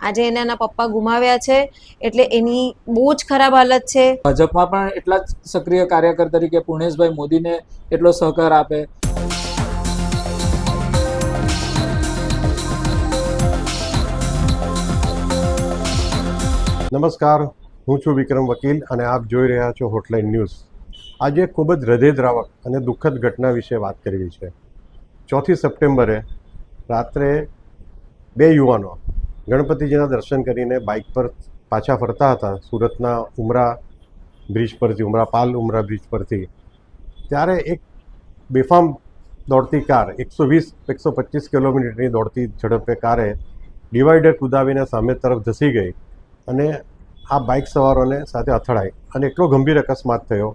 આજે એને એના પપ્પા ગુમાવ્યા છે એટલે એની બહુ જ ખરાબ હાલત છે. ભાજપમાં પણ એટલા જ સક્રિય કાર્યકર તરીકે પુણેશભાઈ મોદીને એટલો સહકાર આપે. નમસ્કાર હું છું વિક્રમ વકીલ અને આપ જોઈ રહ્યા છો હોટલાઇન ન્યૂઝ આજે ખૂબ જ હૃદયદ્રાવક અને દુઃખદ ઘટના વિશે વાત કરવી છે. ચોથી સપ્ટેમ્બરે રાત્રે બે યુવાનો ગણપતિજીના દર્શન કરીને બાઇક પર પાછા ફરતા હતા, સુરતના ઉમરા બ્રિજ પરથી, ઉમરા પાલ ઉમરા બ્રિજ પરથી. ત્યારે એક બેફામ દોડતી કાર, એકસો વીસ, એકસો પચીસ કિલોમીટરની દોડતી ઝડપે કારે ડિવાઈડર કુદાવીને સામે તરફ ધસી ગઈ અને આ બાઇક સવારોને સાથે અથડાઈ અને એટલો ગંભીર અકસ્માત થયો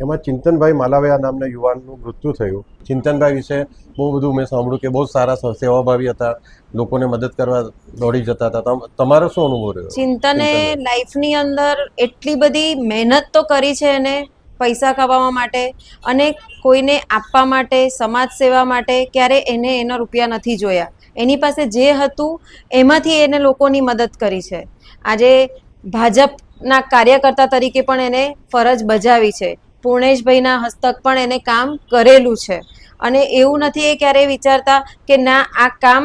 એમાં ચિંતનભાઈ માલાવયા નામના યુવાનનું મૃત્યુ થયું. ચિંતનભાઈ વિશે બહુ બધું મેં સાંભળ્યું કે બહુ સારા સેવાભાવી હતા લોકોને મદદ કરવા દોડી જતા હતા. તમ- તમારો શું અનુભવ રહ્યો? ચિંતને લાઈફની અંદર એટલી બધી મહેનત તો કરી છે એને પૈસા કમાવા માટે અને કોઈને આપવા માટે સમાજ સેવા માટે ક્યારે એને એના રૂપિયા નથી જોયા. એની પાસે જે હતું એમાંથી એને લોકોની મદદ કરી છે. આજે ભાજપના કાર્યકર્તા તરીકે પણ એને ફરજ બજાવી છે. પૂર્ણેશભાઈના હસ્તક પણ એને કામ કરેલું છે. અને એવું નથી એ ક્યારેય વિચારતા કે ના, આ કામ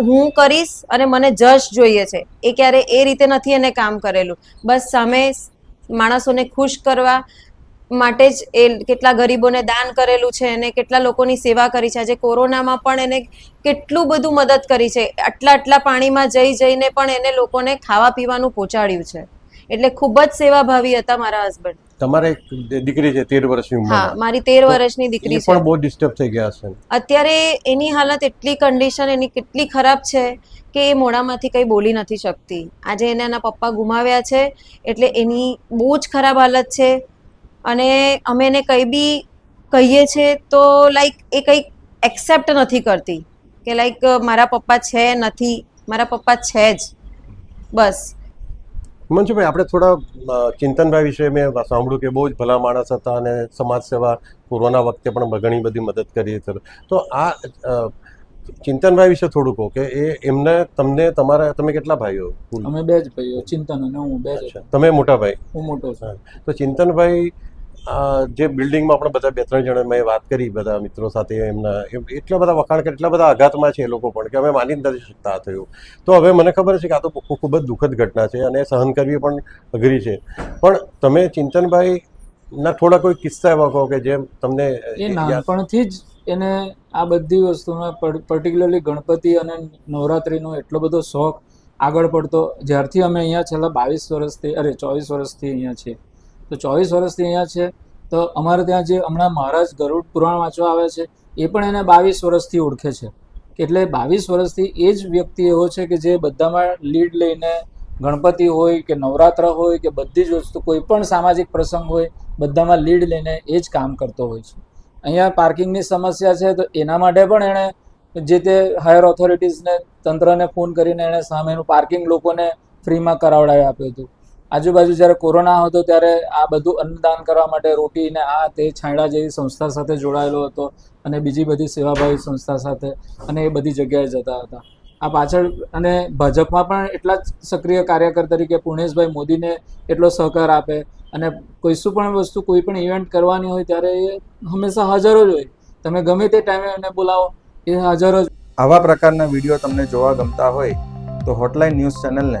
હું કરીશ અને મને જશ જોઈએ છે. એ ક્યારે એ રીતે નથી એને કામ કરેલું. બસ સામે માણસોને ખુશ કરવા માટે જ એ કેટલા ગરીબોને દાન કરેલું છે અને કેટલા લોકોની સેવા કરી છે. આજે કોરોનામાં પણ એને કેટલું બધું મદદ કરી છે. આટલા આટલા પાણીમાં જઈ જઈને પણ એને લોકોને ખાવા પીવાનું પહોંચાડ્યું છે. એટલે ખૂબ જ સેવાભાવી હતા મારા હસબન્ડ. તમારે એક દીકરી છે તેર વર્ષની ઉંમર મારી તેર વર્ષની દીકરી છે. પણ બહુ ડિસ્ટર્બ થઈ ગયા છે અત્યારે એની હાલત એટલી કન્ડિશન એની કેટલી ખરાબ છે કે એ મોઢામાંથી કંઈ બોલી નથી શકતી. આજે એને એના પપ્પા ગુમાવ્યા છે એટલે એની બહુ જ ખરાબ હાલત છે. અને અમે એને કંઈ બી કહીએ છીએ તો લાઈક એ કંઈક એક્સેપ્ટ નથી કરતી. કે લાઈક મારા પપ્પા છે નથી મારા પપ્પા છે જ. બસ. મનસુભાઈ આપણે થોડા ચિંતનભાઈ વિશે મેં સાંભળ્યું કે બહુ જ ભલા માણસ હતા અને સમાજ સેવા કોરોના વખતે પણ ઘણી બધી મદદ કરી હતી. તો આ ચિંતનભાઈ વિશે થોડું કહો કે એ એમને તમને તમારા તમે કેટલા ભાઈઓ? અમે બે જ ભાઈઓ ચિંતન અને હું બે જ તમે મોટા ભાઈ? હું મોટો છું. તો ચિંતનભાઈ જે બિલ્ડિંગમાં આપણે બધા બે ત્રણ જણા મેં વાત કરી બધા મિત્રો સાથે એમના એમ એટલા બધા વખાણ કરે એટલા બધા આઘાતમાં છે એ લોકો પણ કે અમે માની નથી શકતા થયું. તો હવે મને ખબર છે કે આ તો ખૂબ ખૂબ જ દુઃખદ ઘટના છે અને સહન કરવી પણ અઘરી છે. પણ તમે ચિંતનભાઈ ના થોડા કોઈ કિસ્સા એવા કહો કે જેમ તમને એ નાનપણથી જ એને આ બધી વસ્તુમાં પર્ટિક્યુલરલી ગણપતિ અને નવરાત્રિનો એટલો બધો શોખ આગળ પડતો જ્યારથી અમે અહીંયા છેલ્લા બાવીસ વર્ષથી અરે ચોવીસ વર્ષથી અહીંયા છીએ. તો ચોવીસ વર્ષથી અહીંયા છે. તો અમારે ત્યાં જે હમણાં મહારાજ ગરુડ પુરાણ વાંચવા આવે છે, એ પણ એને બાવીસ વર્ષથી ઓળખે છે. એટલે બાવીસ વર્ષથી એ જ વ્યક્તિ એવો છે કે જે બધામાં લીડ લઈને ગણપતિ હોય કે નવરાત્ર હોય કે બધી જ વસ્તુ, કોઈ પણ સામાજિક પ્રસંગ હોય, બધામાં લીડ લઈને એ જ કામ કરતો હોય છે. અહીંયા પાર્કિંગની સમસ્યા છે, તો એના માટે પણ એણે જે તે હાયર ઓથોરિટીઝને, તંત્રને ફોન કરીને એણે સામેનું પાર્કિંગ લોકોને ફ્રીમાં કરાવડાવી આપ્યું હતું. આજુબાજુ જ્યારે કોરોના હતો ત્યારે આ બધું અન્નદાન કરવા માટે રોટી ને આ તે છાંયડા જેવી સંસ્થા સાથે જોડાયેલો હતો અને બીજી બધી સેવાભાવી સંસ્થા સાથે અને એ બધી જગ્યાએ જતા હતા. આ પાછળ અને ભાજપમાં પણ એટલા જ સક્રિય કાર્યકર તરીકે પુણેશભાઈ મોદીને એટલો સહકાર આપે અને કોઈ પણ વસ્તુ કોઈ પણ ઇવેન્ટ કરવાની હોય ત્યારે એ હંમેશા હાજર જ હોય. તમે ગમે તે ટાઈમે એને બોલાવો, એ હાજર જ આવા પ્રકારના વીડિયો તમને જોવા ગમતા હોય તો હોટલાઇન ન્યૂઝ ચેનલને